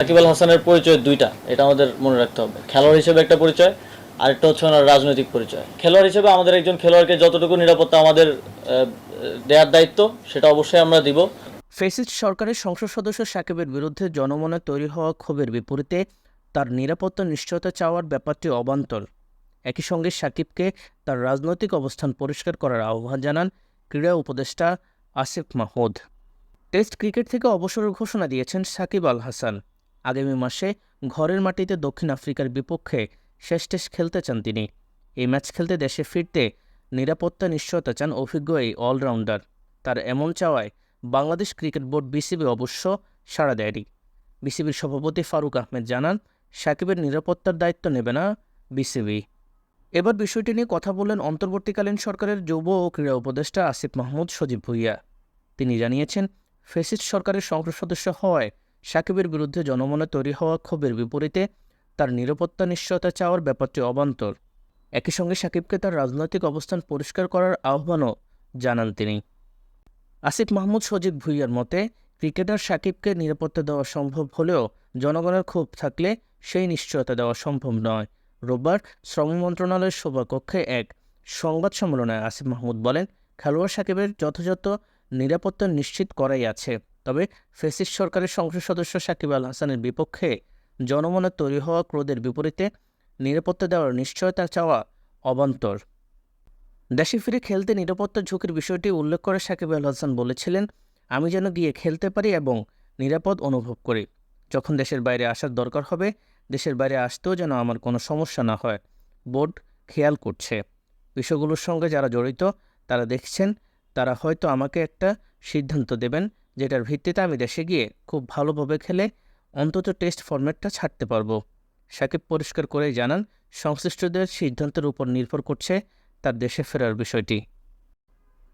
সাকিব আল হাসানের পরিচয় দুইটা, এটা আমাদের মনে রাখতে হবে। খেলোয়াড় হিসেবে একটা পরিচয়, আরেকটা হচ্ছে ওনার রাজনৈতিক পরিচয়। খেলোয়াড় হিসেবে আমাদের একজন খেলোয়াড়কে যতটুকু নিরাপত্তা আমাদের দেওয়ার দায়িত্ব, সেটা অবশ্যই আমরা দিব। ফেসিস্ট সরকারের সংসদ সদস্য সাকিবের বিরুদ্ধে জনমনে তৈরি হওয়া ক্ষোভের বিপরীতে তার নিরাপত্তা নিশ্চয়তা চাওয়ার ব্যাপারটি অবান্তর। একই সঙ্গে সাকিবকে তার রাজনৈতিক অবস্থান পরিষ্কার করার আহ্বান জানান ক্রীড়া উপদেষ্টা আসিফ মাহমুদ। টেস্ট ক্রিকেট থেকে অবসরের ঘোষণা দিয়েছেন সাকিব আল হাসান। আগামী মাসে ঘরের মাটিতে দক্ষিণ আফ্রিকার বিপক্ষে শেষ টেস্ট খেলতে চান তিনি। এই ম্যাচ খেলতে দেশে ফিরতে নিরাপত্তা নিশ্চয়তা চান অভিজ্ঞ এই অলরাউন্ডার। তার এমন চাওয়ায় বাংলাদেশ ক্রিকেট বোর্ড বিসিবি অবশ্য সাড়া দেয়নি। বিসিবির সভাপতি ফারুক আহমেদ জানান, সাকিবের নিরাপত্তার দায়িত্ব নেবে না বিসিবি। এবার বিষয়টি নিয়ে কথা বললেন অন্তর্বর্তীকালীন সরকারের যুব ও ক্রীড়া উপদেষ্টা আসিফ মাহমুদ সজীব ভুইয়া। তিনি জানিয়েছেন, ফেসিস্ট সরকারের সংসদ সদস্য হওয়ায় সাকিবের বিরুদ্ধে জনমনে তৈরি হওয়া ক্ষোভের বিপরীতে তার নিরাপত্তা নিশ্চয়তা চাওয়ার ব্যাপারটি অবান্তর। একই সঙ্গে সাকিবকে তার রাজনৈতিক অবস্থান পরিষ্কার করার আহ্বানও জানান তিনি। আসিফ মাহমুদ সজীব ভুইয়ার মতে, ক্রিকেটার সাকিবকে নিরাপত্তা দেওয়া সম্ভব হলেও জনগণের ক্ষোভ থাকলে সেই নিশ্চয়তা দেওয়া সম্ভব নয়। রোববার শ্রম মন্ত্রণালয়ের সভাকক্ষে এক সংবাদ সম্মেলনে আসিফ মাহমুদ বলেন, খেলোয়াড় সাকিবের যথাযথ নিরাপত্তা নিশ্চিত করাই আছে। তবে ফেসিস সরকারের সংসদ সদস্য সাকিব আল হাসানের বিপক্ষে জনমনে তৈরি হওয়া ক্রোধের বিপরীতে নিরাপত্তা দেওয়ার নিশ্চয়তা চাওয়া অবান্তর। দেশে ফিরে খেলতে নিরাপত্তা ঝুঁকির বিষয়টি উল্লেখ করে সাকিব আল হাসান বলেছিলেন, আমি যেন গিয়ে খেলতে পারি এবং নিরাপদ অনুভব করি। যখন দেশের বাইরে আসার দরকার হবে, দেশের বাইরে আসতেও যেন আমার কোনো সমস্যা না হয়। বোর্ড খেয়াল করছে। বিষয়গুলোর সঙ্গে যারা জড়িত, তারা দেখছেন, তারা হয়তো আমাকে একটা সিদ্ধান্ত দেবেন যেটার ভিত্তিতে আমি দেশে গিয়ে খুব ভালোভাবে খেলে অন্তত টেস্ট ফরম্যাটটা ছাড়তে পারব। সাকিব পরিষ্কার করেই জানান, সংশ্লিষ্টদের সিদ্ধান্তের উপর নির্ভর করছে তার দেশে ফেরার বিষয়টি।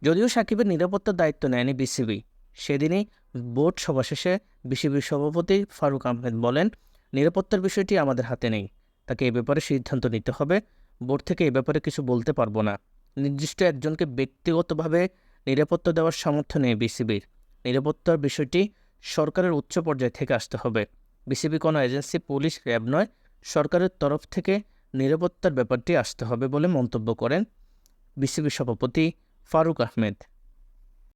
যদিও সাকিবের নিরাপত্তার দায়িত্ব নেয়নি বিসিবি, সেদিনই বোর্ড সভা শেষে বিসিবির সভাপতি ফারুক আহমেদ বলেন, নিরাপত্তার বিষয়টি আমাদের হাতে নেই। তাকে এ ব্যাপারে সিদ্ধান্ত নিতে হবে। বোর্ড থেকে এ ব্যাপারে কিছু বলতে পারব না। নির্দিষ্ট একজনকে ব্যক্তিগতভাবে নিরাপত্তা দেওয়ার সামর্থ্য নেই বিসিবির। নিরাপত্তার বিষয়টি সরকারের উচ্চ পর্যায় থেকে আসতে হবে। বিসিবি কোনো এজেন্সি, পুলিশ, র্যাব নয়, সরকারের তরফ থেকে নিরাপত্তার ব্যাপারটি আসতে হবে বলে মন্তব্য করেন বিসিবি সভাপতি ফারুক আহমেদ।